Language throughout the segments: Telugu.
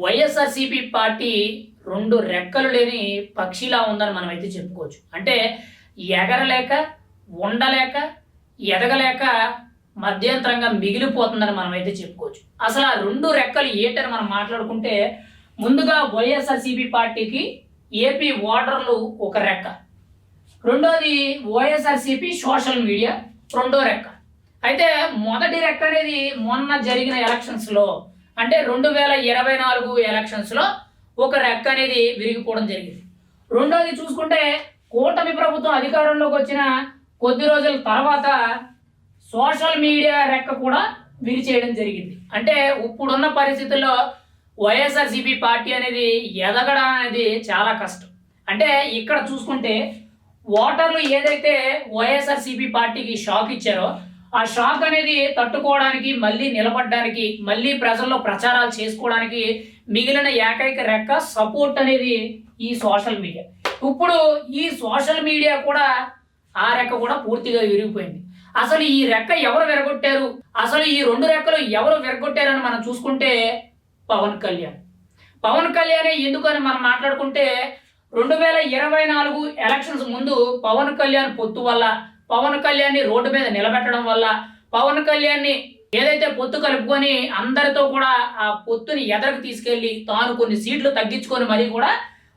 వైఎస్ఆర్సీపీ పార్టీ రెండు రెక్కలు లేని పక్షిలా ఉందని మనం అయితే చెప్పుకోవచ్చు. అంటే ఎగరలేక ఉండలేక ఎదగలేక మధ్యంతరంగా మిగిలిపోతుందని మనం అయితే చెప్పుకోవచ్చు. అసలు ఆ రెండు రెక్కలు ఏంటని మనం మాట్లాడుకుంటే ముందుగా వైఎస్ఆర్సీపీ పార్టీకి ఏపీ ఓటర్లు ఒక రెక్క. రెండోది వైఎస్ఆర్సీపీ సోషల్ మీడియా రెండో రెక్క. అయితే మొదటి రెక్క అనేది మొన్న జరిగిన ఎలక్షన్స్లో అంటే రెండు వేల ఇరవై నాలుగు ఎలక్షన్స్లో ఒక రెక్క అనేది విరిగిపోవడం జరిగింది. రెండోది చూసుకుంటే కూటమి ప్రభుత్వం అధికారంలోకి వచ్చిన కొద్ది రోజుల తర్వాత సోషల్ మీడియా రెక్క కూడా విరిచేయడం జరిగింది. అంటే ఇప్పుడున్న పరిస్థితుల్లో వైఎస్ఆర్సీపీ పార్టీ అనేది ఎదగడం అనేది చాలా కష్టం. అంటే ఇక్కడ చూసుకుంటే ఓటర్లు ఏదైతే వైఎస్ఆర్సీపీ పార్టీకి షాక్ ఇచ్చారో ఆ షాక్ అనేది తట్టుకోవడానికి మళ్ళీ నిలబడడానికి మళ్ళీ ప్రజల్లో ప్రచారాలు చేసుకోవడానికి మిగిలిన ఏకైక రెక్క సపోర్ట్ అనేది ఈ సోషల్ మీడియా. ఇప్పుడు ఈ సోషల్ మీడియా కూడా ఆ రెక్క కూడా పూర్తిగా విరిగిపోయింది. అసలు ఈ రెక్క ఎవరు విరగొట్టారు? అసలు ఈ రెండు రెక్కలు ఎవరు విరగొట్టారని మనం చూసుకుంటే పవన్ కళ్యాణ్. పవన్ కళ్యాణ్ ఎందుకని మనం మాట్లాడుకుంటే రెండు వేల ఇరవై నాలుగు ఎలక్షన్స్ ముందు పవన్ కళ్యాణ్ పొత్తు వల్ల పవన్ కళ్యాణ్ని రోడ్డు మీద నిలబెట్టడం వల్ల పవన్ కళ్యాణ్ని ఏదైతే పొత్తు కలుపుకొని అందరితో కూడా ఆ పొత్తుని ఎదరకు తీసుకెళ్ళి తాను కొన్ని సీట్లు తగ్గించుకొని మరీ కూడా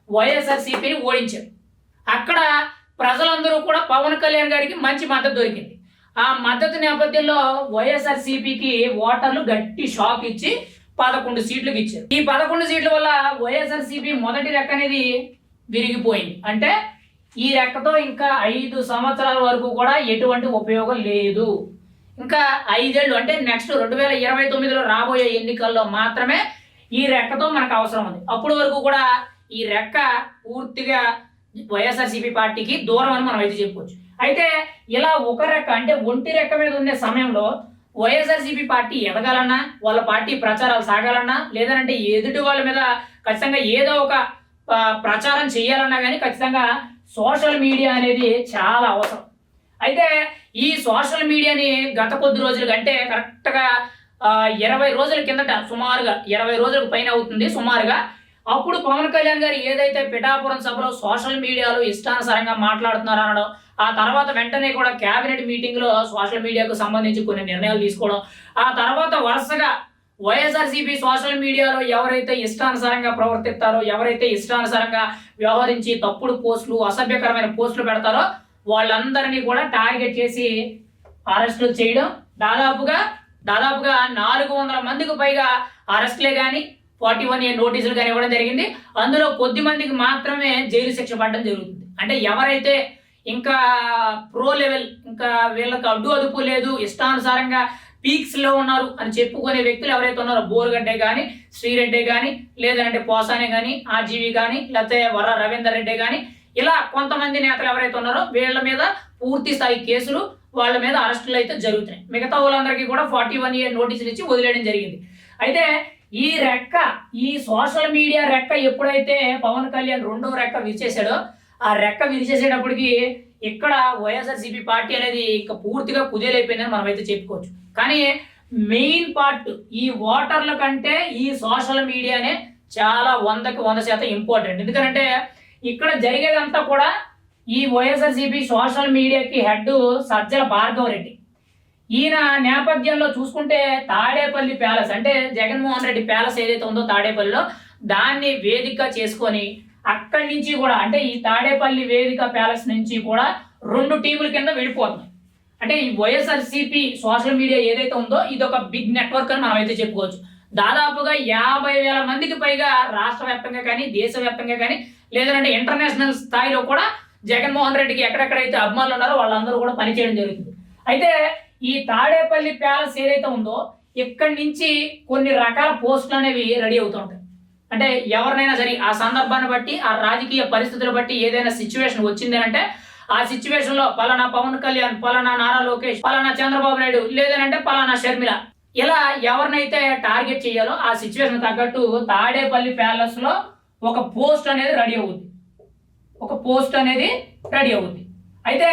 వైఎస్ఆర్సీపీని ఓడించారు. అక్కడ ప్రజలందరూ కూడా పవన్ కళ్యాణ్ గారికి మంచి మద్దతు దొరికింది. ఆ మద్దతు నేపథ్యంలో వైఎస్ఆర్సీపీకి ఓటర్లు గట్టి షాక్ ఇచ్చి పదకొండు సీట్లకు ఇచ్చారు. ఈ పదకొండు సీట్ల వల్ల వైఎస్ఆర్సీపీ మొదటి రెక్క అనేది విరిగిపోయింది. అంటే ఈ రెక్కతో ఇంకా ఐదు సంవత్సరాల వరకు కూడా ఎటువంటి ఉపయోగం లేదు. ఇంకా ఐదేళ్ళు అంటే నెక్స్ట్ రెండు వేల ఇరవై తొమ్మిదిలో రాబోయే ఎన్నికల్లో మాత్రమే ఈ రెక్కతో మనకు అవసరం ఉంది. అప్పటి వరకు కూడా ఈ రెక్క పూర్తిగా వైఎస్ఆర్సీపీ పార్టీకి దూరం అని మనం అయితే చెప్పుకోవచ్చు అయితే ఇలా ఒక రెక్క అంటే ఒంటి రెక్క మీద ఉండే సమయంలో వైఎస్ఆర్సీపీ పార్టీ ఎదగాలన్నా వాళ్ళ పార్టీ ప్రచారాలు సాగాలన్నా లేదంటే ఎదుటి వాళ్ళ మీద ఖచ్చితంగా ఏదో ఒక ప్రచారం చేయాలన్నా కానీ ఖచ్చితంగా సోషల్ మీడియా అనేది చాలా అవసరం. అయితే ఈ సోషల్ మీడియాని గత కొద్ది రోజులు అంటే కరెక్ట్గా ఇరవై రోజుల కిందట సుమారుగా ఇరవై రోజులకు పైన అవుతుంది సుమారుగా. అప్పుడు పవన్ కళ్యాణ్ గారు ఏదైతే పిఠాపురం సభలో సోషల్ మీడియాలో ఇష్టానుసారంగా మాట్లాడుతున్నారు అనడం ఆ తర్వాత వెంటనే కూడా కేబినెట్ మీటింగ్లో సోషల్ మీడియాకు సంబంధించి కొన్ని నిర్ణయాలు తీసుకోవడం ఆ తర్వాత వరుసగా వైఎస్ఆర్సీపీ సోషల్ మీడియాలో ఎవరైతే ఇష్టానుసారంగా ప్రవర్తిస్తారో ఎవరైతే ఇష్టానుసారంగా వ్యవహరించి తప్పుడు పోస్టులు అసభ్యకరమైన పోస్టులు పెడతారో వాళ్ళందరినీ కూడా టార్గెట్ చేసి అరెస్టులు చేయడం. దాదాపుగా దాదాపుగా నాలుగు వందల మందికి పైగా అరెస్టులే కానీ ఫార్టీ వన్ ఏ నోటీసులు కానీ ఇవ్వడం జరిగింది. అందులో కొద్ది మందికి మాత్రమే జైలు శిక్ష పడడం జరుగుతుంది. అంటే ఎవరైతే ఇంకా ప్రో లెవెల్ ఇంకా వీళ్ళకి అడ్డు అదుపు లేదు ఇష్టానుసారంగా పీక్స్లో ఉన్నారు అని చెప్పుకునే వ్యక్తులు ఎవరైతే ఉన్నారో బోరుగడ్డే కానీ శ్రీరెడ్డి కానీ లేదంటే పోసానే కానీ ఆర్జీవి కానీ లేకపోతే వర రవీందర్ రెడ్డి కానీ ఇలా కొంతమంది నేతలు ఎవరైతే ఉన్నారో వీళ్ళ మీద పూర్తి స్థాయి కేసులు వాళ్ళ మీద అరెస్టులు అయితే జరుగుతున్నాయి. మిగతా వాళ్ళందరికీ కూడా ఫార్టీ వన్ ఇయర్ నోటీసులు ఇచ్చి వదిలేయడం జరిగింది. అయితే ఈ రెక్క ఈ సోషల్ మీడియా రెక్క ఎప్పుడైతే పవన్ కళ్యాణ్ రెండో రెక్క విరిచేశాడో ఆ రెక్క విరిచేసేటప్పటికి ఇక్కడ వైఎస్ఆర్సీపీ పార్టీ అనేది ఇంకా పూర్తిగా కుదేలైపోయిందని మనం అయితే చెప్పుకోవచ్చు. కానీ మెయిన్ పార్ట్ ఈ ఓటర్ల కంటే ఈ సోషల్ మీడియానే చాలా వందకి వంద శాతం ఇంపార్టెంట్. ఎందుకంటే ఇక్కడ జరిగేదంతా కూడా ఈ వైఎస్ఆర్సీపీ సోషల్ మీడియాకి హెడ్ సజ్జల భార్గవ రెడ్డి. ఈయన నేపథ్యంలో చూసుకుంటే తాడేపల్లి ప్యాలెస్ అంటే జగన్మోహన్ రెడ్డి ప్యాలెస్ ఏదైతే ఉందో తాడేపల్లిలో దాన్ని వేదిక చేసుకొని అక్కడి నుంచి కూడా అంటే ఈ తాడేపల్లి వేదిక ప్యాలెస్ నుంచి కూడా రెండు టీముల కింద విడిపోతుంది అంటే ఈ వైఎస్ఆర్సీపీ సోషల్ మీడియా ఏదైతే ఉందో ఇది ఒక బిగ్ నెట్వర్క్ అని మనం అయితే చెప్పుకోవచ్చు. దాదాపుగా యాభై వేల మందికి పైగా రాష్ట్ర వ్యాప్తంగా కానీ దేశవ్యాప్తంగా కానీ లేదంటే ఇంటర్నేషనల్ స్థాయిలో కూడా జగన్మోహన్ రెడ్డికి ఎక్కడెక్కడైతే అభిమానులు ఉన్నారో వాళ్ళందరూ కూడా పనిచేయడం జరుగుతుంది. అయితే ఈ తాడేపల్లి ప్యాలెస్ ఏదైతే ఉందో ఇక్కడి నుంచి కొన్ని రకాల పోస్టులు అనేవి రెడీ అవుతుంటాయి అంటే ఎవరినైనా సరే ఆ సందర్భాన్ని బట్టి ఆ రాజకీయ పరిస్థితులు బట్టి ఏదైనా సిచ్యువేషన్ వచ్చింది అంటే ఆ సిచ్యువేషన్లో పలానా పవన్ కళ్యాణ్ పలానా నారా లోకేష్ పలానా చంద్రబాబు నాయుడు లేదనంటే పలానా షర్మిల ఇలా ఎవరినైతే టార్గెట్ చేయాలో ఆ సిచ్యువేషన్ తగ్గట్టు తాడేపల్లి ప్యాలెస్లో ఒక పోస్ట్ అనేది రెడీ అవుద్ది. ఒక పోస్ట్ అనేది రెడీ అవుద్ది. అయితే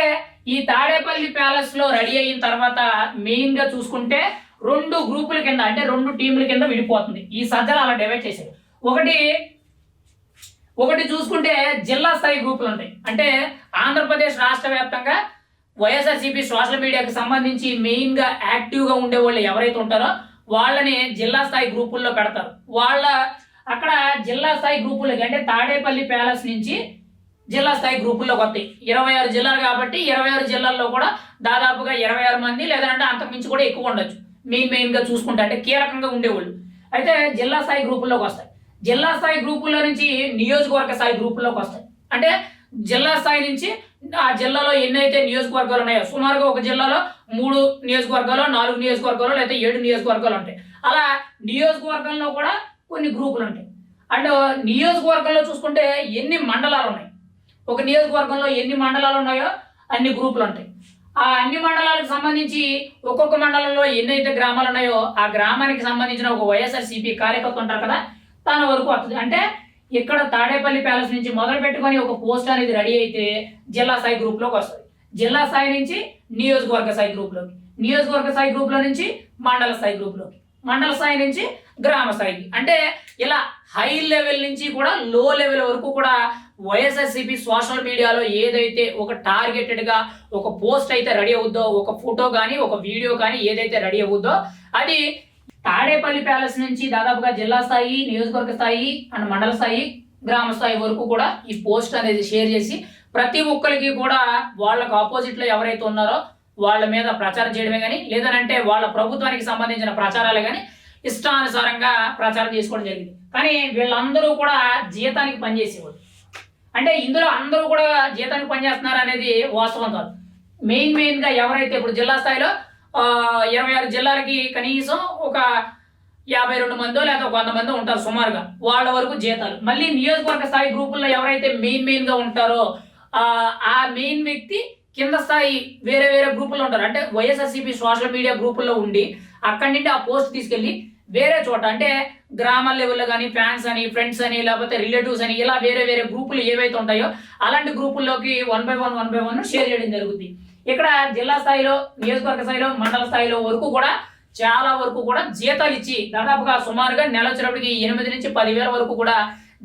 ఈ తాడేపల్లి ప్యాలెస్లో రెడీ అయిన తర్వాత మెయిన్గా చూసుకుంటే రెండు గ్రూపుల కింద అంటే రెండు టీముల కింద విడిపోతుంది. ఈ సజ్జలు అలా డివైడ్ చేశారు. ఒకటి ఒకటి చూసుకుంటే జిల్లా స్థాయి గ్రూపులు ఉంటాయి. అంటే ఆంధ్రప్రదేశ్ రాష్ట్ర వ్యాప్తంగా వైఎస్ఆర్సీపీ సోషల్ మీడియాకి సంబంధించి మెయిన్గా యాక్టివ్గా ఉండే వాళ్ళు ఎవరైతే ఉంటారో వాళ్ళని జిల్లా స్థాయి గ్రూపుల్లో పెడతారు. వాళ్ళ అక్కడ జిల్లా స్థాయి గ్రూపులకి అంటే తాడేపల్లి ప్యాలెస్ నుంచి జిల్లా స్థాయి గ్రూపుల్లోకి వస్తాయి. ఇరవై ఆరు జిల్లాలు కాబట్టి ఇరవై ఆరు జిల్లాల్లో కూడా దాదాపుగా ఇరవై ఆరు మంది లేదంటే అంతకుమించి కూడా ఎక్కువ ఉండొచ్చు. మెయిన్ మెయిన్గా చూసుకుంటే అంటే కీలకంగా ఉండేవాళ్ళు. అయితే జిల్లా స్థాయి గ్రూపుల్లోకి వస్తాయి. జిల్లా స్థాయి గ్రూపుల్లో నుంచి నియోజకవర్గ స్థాయి గ్రూపుల్లోకి వస్తాయి. అంటే జిల్లా స్థాయి నుంచి ఆ జిల్లాలో ఎన్నైతే నియోజకవర్గాలు ఉన్నాయో సుమారుగా ఒక జిల్లాలో మూడు నియోజకవర్గాలు నాలుగు నియోజకవర్గాలు లేదా ఏడు నియోజకవర్గాలు ఉంటాయి. అలా నియోజకవర్గంలో కూడా కొన్ని గ్రూపులు ఉంటాయి. అండ్ నియోజకవర్గంలో చూసుకుంటే ఎన్ని మండలాలు ఉన్నాయి? ఒక నియోజకవర్గంలో ఎన్ని మండలాలు ఉన్నాయో అన్ని గ్రూపులు ఉంటాయి. ఆ అన్ని మండలాలకు సంబంధించి ఒక్కొక్క మండలంలో ఎన్నైతే గ్రామాలు ఉన్నాయో ఆ గ్రామానికి సంబంధించిన ఒక వైఎస్ఆర్సీపీ కార్యకర్త ఉంటారు కదా తన వరకు వస్తుంది. అంటే ఇక్కడ తాడేపల్లి ప్యాలెస్ నుంచి మొదలు పెట్టుకొని ఒక పోస్ట్ అనేది రెడీ అయితే జిల్లా స్థాయి గ్రూప్లోకి వస్తుంది. జిల్లా స్థాయి నుంచి నియోజకవర్గ స్థాయి గ్రూప్లోకి నియోజకవర్గ స్థాయి గ్రూప్లో నుంచి మండల స్థాయి గ్రూప్లోకి మండల స్థాయి నుంచి గ్రామ స్థాయికి. అంటే ఇలా హై లెవెల్ నుంచి కూడా లో లెవెల్ వరకు కూడా వైఎస్ఆర్సీపీ సోషల్ మీడియాలో ఏదైతే ఒక టార్గెటెడ్గా ఒక పోస్ట్ అయితే రెడీ అవుద్దో ఒక ఫోటో కానీ ఒక వీడియో కానీ ఏదైతే రెడీ అవుద్దో అది తాడేపల్లి ప్యాలెస్ నుంచి దాదాపుగా జిల్లా స్థాయి నియోజకవర్గ స్థాయి అండ్ మండల స్థాయి గ్రామ స్థాయి వరకు కూడా ఈ పోస్ట్ అనేది షేర్ చేసి ప్రతి ఒక్కరికి కూడా వాళ్ళకు ఆపోజిట్లో ఎవరైతే ఉన్నారో వాళ్ళ మీద ప్రచారం చేయడమే కానీ లేదనంటే వాళ్ళ ప్రభుత్వానికి సంబంధించిన ప్రచారాలు కానీ ఇష్టానుసారంగా ప్రచారం చేసుకోవడం జరిగింది. కానీ వీళ్ళందరూ కూడా జీతానికి పనిచేసేవాళ్ళు అంటే ఇందులో అందరూ కూడా జీతానికి పనిచేస్తున్నారు అనేది వాస్తవం కాదు. మెయిన్ మెయిన్గా ఎవరైతే ఇప్పుడు జిల్లా స్థాయిలో ఇరవై ఆరు జిల్లాలకి కనీసం ఒక యాభై రెండు మందో లేదా ఒక వంద మందో ఉంటారు సుమారుగా. వాళ్ళ వరకు జీతాలు. మళ్ళీ నియోజకవర్గ స్థాయి గ్రూపుల్లో ఎవరైతే మెయిన్ మెయిన్గా ఉంటారో ఆ, ఆ మెయిన్ వ్యక్తి కింద స్థాయి వేరే వేరే గ్రూపుల్లో ఉంటారు. అంటే వైఎస్ఆర్సీపీ సోషల్ మీడియా గ్రూపుల్లో ఉండి అక్కడి నుండి ఆ పోస్ట్ తీసుకెళ్ళి వేరే చోట అంటే గ్రామ లెవెల్లో కానీ ఫ్యాన్స్ అని ఫ్రెండ్స్ అని లేకపోతే రిలేటివ్స్ అని ఇలా వేరే వేరే గ్రూపులు ఏవైతే ఉంటాయో అలాంటి గ్రూపుల్లోకి one by one one by one share చేయడం జరుగుతుంది ఇక్కడ జిల్లా స్థాయిలో నియోజకవర్గ స్థాయిలో మండల స్థాయిలో వరకు కూడా చాలా వరకు కూడా జీతాలు ఇచ్చి దాదాపుగా సుమారుగా నెల వచ్చినప్పటికి ఎనిమిది నుంచి పదివేల వరకు కూడా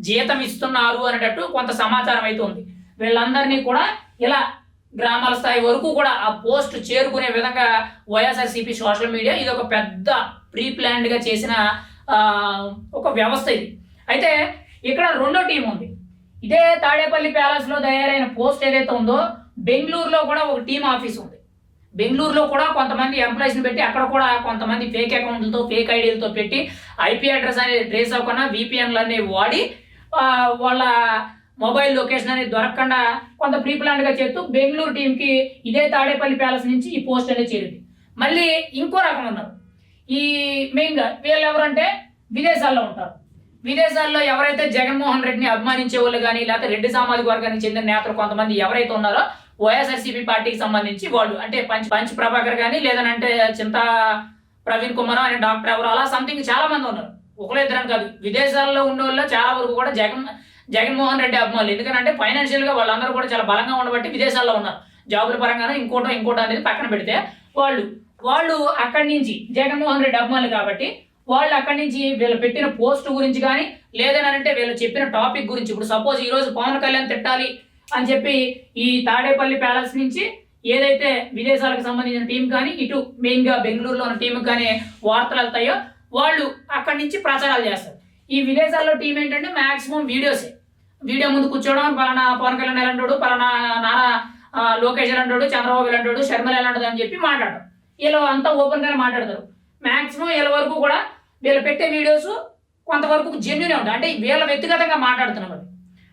జీతం ఇస్తున్నారు అనేటట్టు కొంత సమాచారం అయితే ఉంది. వీళ్ళందరినీ కూడా ఇలా గ్రామాల స్థాయి వరకు కూడా ఆ పోస్ట్ చేరుకునే విధంగా వైఎస్ఆర్సీపీ సోషల్ మీడియా ఇది ఒక పెద్ద ప్రీ ప్లాన్డ్గా చేసిన ఒక వ్యవస్థ ఇది. అయితే ఇక్కడ రెండో టీం ఉంది. ఇదే తాడేపల్లి ప్యాలెస్లో తయారైన పోస్ట్ ఏదైతే ఉందో బెంగళూరులో కూడా ఒక టీం ఆఫీస్ ఉంది. బెంగళూరులో కూడా కొంతమంది ఎంప్లాయీస్ని పెట్టి అక్కడ కూడా కొంతమంది ఫేక్ అకౌంట్లతో ఫేక్ ఐడీలతో పెట్టి ఐపీ అడ్రస్ అనేది ట్రేస్ అవ్వకుండా విపిఎన్లు అన్నీ వాడి వాళ్ళ మొబైల్ లొకేషన్ అనేది దొరకకుండా కొంత ప్రీ గా చేస్తూ బెంగళూరు టీంకి ఇదే తాడేపల్లి ప్యాలెస్ నుంచి ఈ పోస్ట్ అనేది చేరింది. మళ్ళీ ఇంకో రకం ఉన్నారు ఈ మెయిన్గా వీళ్ళు ఎవరంటే విదేశాల్లో ఉంటారు. విదేశాల్లో ఎవరైతే జగన్మోహన్ రెడ్డిని అభిమానించే వాళ్ళు కానీ లేకపోతే రెడ్డి సామాజిక వర్గానికి చెందిన నేతలు కొంతమంది ఎవరైతే ఉన్నారో వైఎస్ఆర్సీపీ పార్టీకి సంబంధించి వాళ్ళు అంటే పంచ్ పంచ్ ప్రభాకర్ కానీ లేదనంటే చింతా ప్రవీణ్ కుమార్ అనే డాక్టర్ ఎవరు అలా సంథింగ్ చాలా మంది ఉన్నారు. ఒకరు ఇద్దరని కాదు. విదేశాల్లో ఉన్న వాళ్ళు చాలా వరకు కూడా జగన్ జగన్మోహన్ రెడ్డి అభిమానులు. ఎందుకంటే ఫైనాన్షియల్గా వాళ్ళందరూ కూడా చాలా బలంగా ఉండబట్టి విదేశాల్లో ఉన్నారు. జాబుల పరంగానో ఇంకోటో ఇంకోటో అనేది పక్కన పెడితే వాళ్ళు వాళ్ళు అక్కడి నుంచి జగన్మోహన్ రెడ్డి అభిమానులు కాబట్టి వాళ్ళు అక్కడి నుంచి వీళ్ళు పెట్టిన పోస్ట్ గురించి కానీ లేదనంటే వీళ్ళు చెప్పిన టాపిక్ గురించి. ఇప్పుడు సపోజ్ ఈరోజు పవన్ కళ్యాణ్ తిట్టాలి అని చెప్పి ఈ తాడేపల్లి ప్యాలెస్ నుంచి ఏదైతే విదేశాలకు సంబంధించిన టీం కానీ ఇటు మెయిన్గా బెంగళూరులో ఉన్న టీం కానీ వార్తలు వెళ్తాయో వాళ్ళు అక్కడి నుంచి ప్రచారాలు చేస్తారు. ఈ విదేశాల్లో టీం ఏంటంటే మ్యాక్సిమం వీడియోసే వీడియో ముందు కూర్చోవడం పలానా పవన్ కళ్యాణ్ ఎలాంటాడు పలానా నారా లోకేష్ ఎలాంటాడు చంద్రబాబు ఎలాంటాడు శర్మల ఎలాంటిది అని చెప్పి మాట్లాడడం. వీళ్ళు అంతా ఓపెన్గానే మాట్లాడతారు. మ్యాక్సిమం వీళ్ళ వరకు కూడా వీళ్ళు పెట్టే వీడియోస్ కొంతవరకు జెన్యునే ఉంటాయి. అంటే వీళ్ళ వ్యక్తిగతంగా మాట్లాడుతున్నారు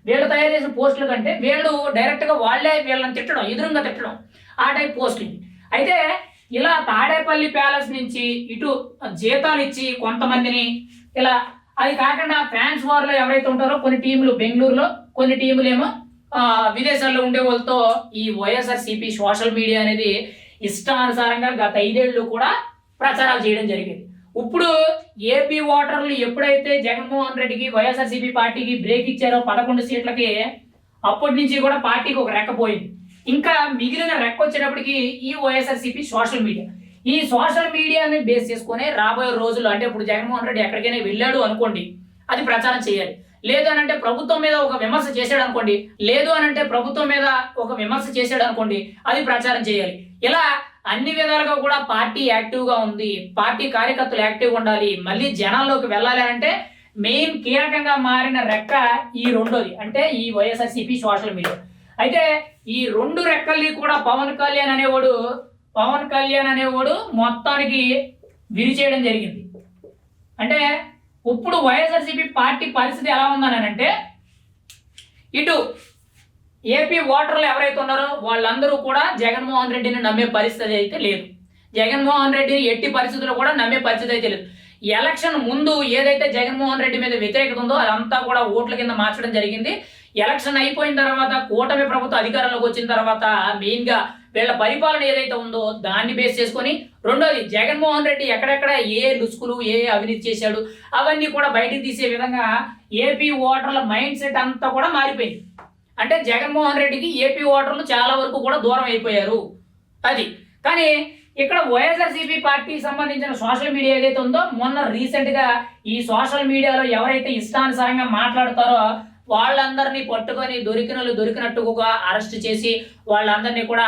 వీళ్ళు తయారు చేసిన పోస్టుల కంటే వీళ్ళు డైరెక్ట్గా వాళ్ళే వీళ్ళని తిట్టడం ఎదురుగా తిట్టడం. ఆ టైప్ పోస్టులు అయితే ఇలా తాడేపల్లి ప్యాలెస్ నుంచి ఇటు జీతాలు ఇచ్చి కొంతమందిని ఇలా అది కాకుండా ఫ్యాన్స్ వార్లో ఎవరైతే ఉంటారో కొన్ని టీములు బెంగళూరులో కొన్ని టీములు ఏమో విదేశాల్లో ఉండే వాళ్ళతో ఈ వైఎస్ఆర్సీపీ సోషల్ మీడియా అనేది ఇష్టానుసారంగా గత ఐదేళ్ళు కూడా ప్రచారాలు చేయడం జరిగింది. ఇప్పుడు ఏపీ ఓటర్లు ఎప్పుడైతే జగన్మోహన్ రెడ్డికి వైఎస్ఆర్సీపీ పార్టీకి బ్రేక్ ఇచ్చారో పదకొండు సీట్లకి అప్పటి నుంచి కూడా పార్టీకి ఒక రెక్క పోయింది. ఇంకా మిగిలిన రెక్క వచ్చేటప్పటికి ఈ వైఎస్ఆర్సీపీ సోషల్ మీడియా ఈ సోషల్ మీడియాని బేస్ చేసుకొని రాబోయే రోజులు అంటే ఇప్పుడు జగన్మోహన్ రెడ్డి ఎక్కడికైనా వెళ్ళాడు అనుకోండి అది ప్రచారం చేయాలి. లేదు అని అంటే ప్రభుత్వం మీద ఒక విమర్శ చేశాడు అనుకోండి లేదు అని అంటే ప్రభుత్వం మీద ఒక విమర్శ చేశాడు అనుకోండి అది ప్రచారం చేయాలి. ఇలా అన్ని విధాలుగా కూడా పార్టీ యాక్టివ్గా ఉంది పార్టీ కార్యకర్తలు యాక్టివ్గా ఉండాలి మళ్ళీ జనాల్లోకి వెళ్ళాలి అంటే మెయిన్ కీలకంగా మారిన రెక్క ఈ రెండోది అంటే ఈ వైఎస్ఆర్సీపీ సోషల్ మీడియా. అయితే ఈ రెండు రెక్కల్ని కూడా పవన్ కళ్యాణ్ అనేవాడు పవన్ కళ్యాణ్ అనేవాడు మొత్తానికి విరిచేయడం జరిగింది. అంటే ఇప్పుడు వైఎస్ఆర్సీపీ పార్టీ పరిస్థితి ఎలా ఉందని అంటే ఇటు ఏపీ ఓటర్లు ఎవరైతే ఉన్నారో వాళ్ళందరూ కూడా జగన్మోహన్ రెడ్డిని నమ్మే పరిస్థితి అయితే లేదు. జగన్మోహన్ రెడ్డిని ఎట్టి పరిస్థితుల్లో కూడా నమ్మే పరిస్థితి అయితే లేదు. ఎలక్షన్ ముందు ఏదైతే జగన్మోహన్ రెడ్డి మీద వ్యతిరేకత ఉందో అదంతా కూడా ఓట్ల కింద మార్చడం జరిగింది. ఎలక్షన్ అయిపోయిన తర్వాత కూటమి ప్రభుత్వం అధికారంలోకి వచ్చిన తర్వాత మెయిన్గా వీళ్ళ పరిపాలన ఏదైతే ఉందో దాన్ని బేస్ చేసుకొని రెండోది జగన్మోహన్ రెడ్డి ఎక్కడెక్కడ ఏ లుసుకులు ఏ అవినీతి చేశాడు అవన్నీ కూడా బయటికి తీసే విధంగా ఏపీ ఓటర్ల మైండ్ సెట్ అంతా కూడా మారిపోయింది. అంటే జగన్మోహన్ రెడ్డికి ఏపీ ఓటర్లు చాలా వరకు కూడా దూరం అయిపోయారు. అది. కానీ ఇక్కడ వైఎస్ఆర్సీపీ పార్టీకి సంబంధించిన సోషల్ మీడియా ఏదైతే ఉందో మొన్న రీసెంట్గా ఈ సోషల్ మీడియాలో ఎవరైతే ఇష్టానుసారంగా మాట్లాడతారో వాళ్ళందరినీ పట్టుకొని దొరికినలు దొరికినట్టుగా అరెస్ట్ చేసి వాళ్ళందరినీ కూడా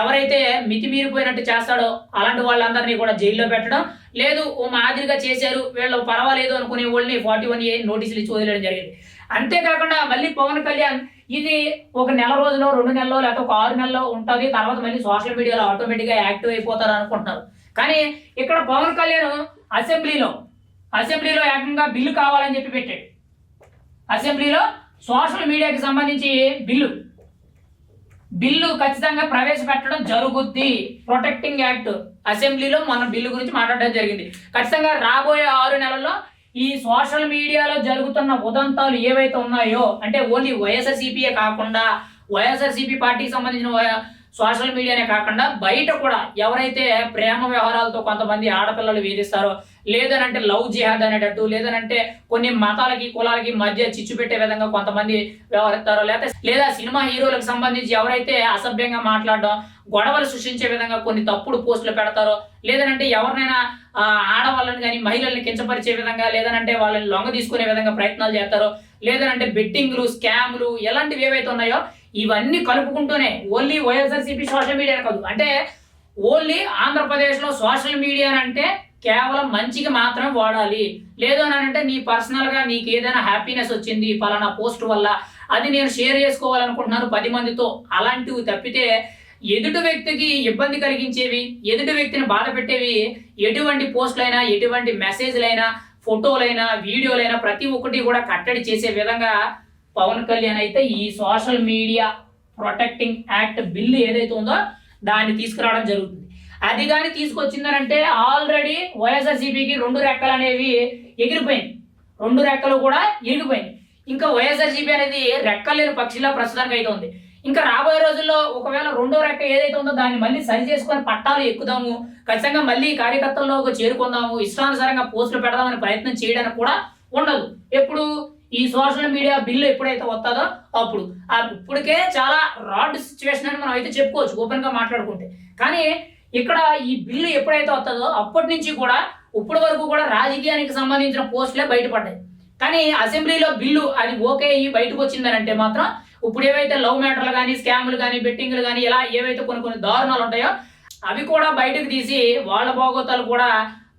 ఎవరైతే మితిమీరిపోయినట్టు చేస్తాడో అలాంటి వాళ్ళందరినీ కూడా జైల్లో పెట్టడం లేదు ఓ మాదిరిగా చేశారు వీళ్ళు పర్వాలేదు అనుకునే వాళ్ళని ఫార్టీ వన్ ఏ నోటీసులు ఇచ్చి వదిలేయడం జరిగింది. అంతేకాకుండా మళ్ళీ పవన్ కళ్యాణ్ ఇది ఒక నెల రోజులో రెండు నెలలో లేకపోతే ఒక ఆరు నెలలో ఉంటుంది తర్వాత మళ్ళీ సోషల్ మీడియాలో ఆటోమేటిక్గా యాక్టివ్ అయిపోతారు అనుకుంటున్నారు. కానీ ఇక్కడ పవన్ కళ్యాణ్ అసెంబ్లీలో అసెంబ్లీలో ఏకంగా బిల్లు కావాలని చెప్పి పెట్టాడు. అసెంబ్లీలో సోషల్ మీడియాకి సంబంధించి బిల్లు. బిల్లు ఖచ్చితంగా ప్రవేశపెట్టడం జరుగుద్ది. Protecting act. అసెంబ్లీలో మనం బిల్లు గురించి మాట్లాడడం జరిగింది. ఖచ్చితంగా రాబోయే ఆరు నెలల్లో ఈ సోషల్ మీడియాలో జరుగుతున్న ఉదంతాలు ఏవైతే ఉన్నాయో అంటే ఓన్లీ వైఎస్ఆర్సీపీయే కాకుండా వైఎస్ఆర్సీపీ పార్టీకి సంబంధించిన సోషల్ మీడియానే కాకుండా బయట కూడా ఎవరైతే ప్రేమ వ్యవహారాలతో కొంతమంది ఆడపిల్లలు వేధిస్తారో లేదనంటే లవ్ జిహాద్ అనేటట్టు లేదనంటే కొన్ని మతాలకి కులాలకి మధ్య చిచ్చు పెట్టే విధంగా కొంతమంది వ్యవహరిస్తారో లేదా లేదా సినిమా హీరోలకు సంబంధించి ఎవరైతే అసభ్యంగా మాట్లాడడం గొడవలు సృష్టించే విధంగా కొన్ని తప్పుడు పోస్టులు పెడతారో లేదనంటే ఎవరినైనా ఆడవాళ్ళని కానీ మహిళల్ని కించపరిచే విధంగా లేదనంటే వాళ్ళని లొంగ తీసుకునే విధంగా ప్రయత్నాలు చేస్తారో లేదనంటే బెట్టింగ్లు స్కామ్లు ఎలాంటివి ఏవైతే ఉన్నాయో ఇవన్నీ కలుపుకుంటూనే ఓన్లీ వైఎస్ఆర్సీపీ సోషల్ మీడియా కాదు. అంటే ఓన్లీ ఆంధ్రప్రదేశ్లో సోషల్ మీడియా అంటే కేవలం మంచికి మాత్రం వాడాలి. లేదు అని అంటే నీ పర్సనల్గా నీకు ఏదైనా హ్యాపీనెస్ వచ్చింది పలానా పోస్ట్ వల్ల అది నేను షేర్ చేసుకోవాలనుకుంటున్నాను పది మందితో అలాంటివి తప్పితే ఎదుటి వ్యక్తికి ఇబ్బంది కలిగించేవి ఎదుటి వ్యక్తిని బాధ పెట్టేవి ఎటువంటి పోస్టులైనా ఎటువంటి మెసేజ్లైనా ఫోటోలైనా వీడియోలైనా ప్రతి ఒక్కటి కూడా కట్టడి చేసే విధంగా పవన్ కళ్యాణ్ అయితే ఈ social media protecting act bill ఏదైతే ఉందో దాన్ని తీసుకురావడం జరుగుతుంది. అది కానీ తీసుకొచ్చిందనంటే ఆల్రెడీ వైఎస్ఆర్సీపీకి రెండు రెక్కలు అనేవి ఎగిరిపోయింది రెండు రెక్కలు కూడా ఎగిరిపోయింది ఇంకా వైఎస్ఆర్సీపీ అనేది రెక్కలు లేని పక్షిలా ప్రస్తుతానికి అయితే ఉంది. ఇంకా రాబోయే రోజుల్లో ఒకవేళ రెండో రెక్క ఏదైతే ఉందో దాన్ని మళ్ళీ సరి చేసుకొని పట్టాలు ఎక్కుదాము ఖచ్చితంగా మళ్ళీ కార్యకర్తల్లోకి చేరుకుందాము ఇష్టానుసారంగా పోస్టులు పెడదామని ప్రయత్నం చేయడానికి కూడా ఉండదు. ఎప్పుడు ఈ సోషల్ మీడియా బిల్లు ఎప్పుడైతే వస్తుందో అప్పుడు. ఇప్పటికే చాలా రాడ్ సిచ్యువేషన్ అని మనం అయితే చెప్పుకోవచ్చు ఓపెన్గా మాట్లాడుకుంటే. కానీ ఇక్కడ ఈ బిల్లు ఎప్పుడైతే వస్తుందో అప్పటి నుంచి కూడా ఇప్పటి వరకు కూడా రాజకీయానికి సంబంధించిన పోస్టులే బయటపడ్డాయి. కానీ అసెంబ్లీలో బిల్లు అది ఓకే అయ్యి బయటకు వచ్చిందనంటే మాత్రం ఇప్పుడు ఏవైతే లవ్ మ్యాటర్లు కానీ స్కామ్లు కానీ బెట్టింగ్లు కానీ ఇలా ఏవైతే కొన్ని కొన్ని దారుణాలు ఉంటాయో అవి కూడా బయటకు తీసి వాళ్ళ భోగోతాలు కూడా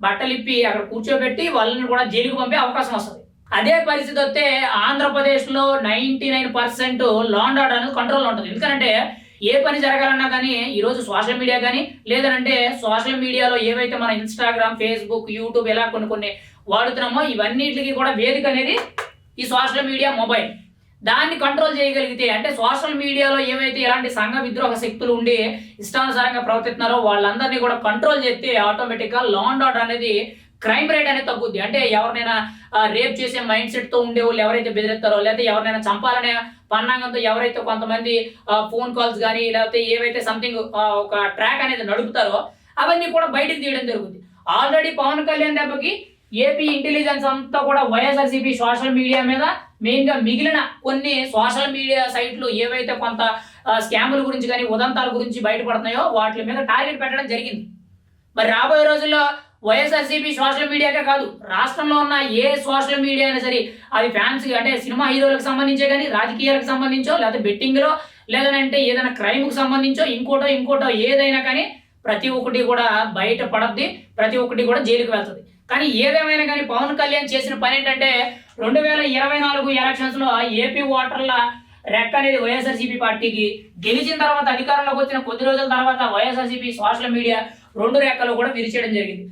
బట్టలిప్పి అక్కడ కూర్చోబెట్టి వాళ్ళని కూడా జైలుకు పంపే అవకాశం వస్తుంది. అదే పరిస్థితి వస్తే ఆంధ్రప్రదేశ్లో ninety nine percent land order అనేది కంట్రోల్లో ఉంటుంది. ఎందుకంటే ఏ పని జరగాలన్నా కానీ ఈరోజు సోషల్ మీడియా కానీ లేదనంటే సోషల్ మీడియాలో ఏవైతే మన ఇన్స్టాగ్రామ్ ఫేస్బుక్ యూట్యూబ్ ఇలా కొన్ని కొన్ని వాడుతున్నామో ఇవన్నిటికి కూడా వేదిక అనేది ఈ సోషల్ మీడియా మొబైల్ దాన్ని కంట్రోల్ చేయగలిగితే అంటే సోషల్ మీడియాలో ఏవైతే ఎలాంటి సంఘ విద్రోహ శక్తులు ఉండి ఇష్టానుసారంగా ప్రవర్తిస్తున్నారో వాళ్ళందరినీ కూడా కంట్రోల్ చేస్తే ఆటోమేటిక్గా లాండ్ ఆర్డర్ అనేది క్రైమ్ రేట్ అనేది తగ్గుద్ది. అంటే ఎవరినైనా రేప్ చేసే మైండ్ సెట్తో ఉండే వాళ్ళు ఎవరైతే బెదిరిస్తారో లేకపోతే ఎవరినైనా చంపాలనే పన్నాగంతో ఎవరైతే కొంతమంది ఫోన్ కాల్స్ కానీ లేకపోతే ఏవైతే సంథింగ్ ఒక ట్రాక్ అనేది నడుపుతారో అవన్నీ కూడా బయటకు తీయడం జరుగుతుంది ఆల్రెడీ పవన్ కళ్యాణ్ దెబ్బకి ఏపీ ఇంటెలిజెన్స్ అంతా కూడా వైఎస్ఆర్సీపీ సోషల్ మీడియా మీద మెయిన్గా మిగిలిన కొన్ని సోషల్ మీడియా సైట్లు ఏవైతే కొంత స్కాముల గురించి కానీ ఉదంతాల గురించి బయటపడుతున్నాయో వాటి మీద టార్గెట్ పెట్టడం జరిగింది. మరి రాబోయే రోజుల్లో వైఎస్ఆర్సీపీ సోషల్ మీడియాకే కాదు రాష్ట్రంలో ఉన్న ఏ సోషల్ మీడియా అయినా సరే అది ఫ్యాన్స్ అంటే సినిమా హీరోలకు సంబంధించే కానీ రాజకీయాలకు సంబంధించో లేకపోతే బెట్టింగ్లో లేదంటే ఏదైనా క్రైమ్కి సంబంధించో ఇంకోటో ఇంకోటో ఏదైనా కానీ ప్రతి ఒక్కటి కూడా బయట పడద్ది ప్రతి ఒక్కటి కూడా జైలుకి వెళ్తుంది. కానీ ఏదేమైనా కానీ పవన్ కళ్యాణ్ చేసిన పని ఏంటంటే రెండు వేల ఇరవై నాలుగు ఎలక్షన్స్లో ఏపీ ఓటర్ల రెక్క అనేది వైఎస్ఆర్సీపీ పార్టీకి గెలిచిన తర్వాత అధికారంలోకి వచ్చిన కొద్ది రోజుల తర్వాత వైఎస్ఆర్సీపీ సోషల్ మీడియా రెండు రెక్కలు కూడా విరిచేయడం జరిగింది.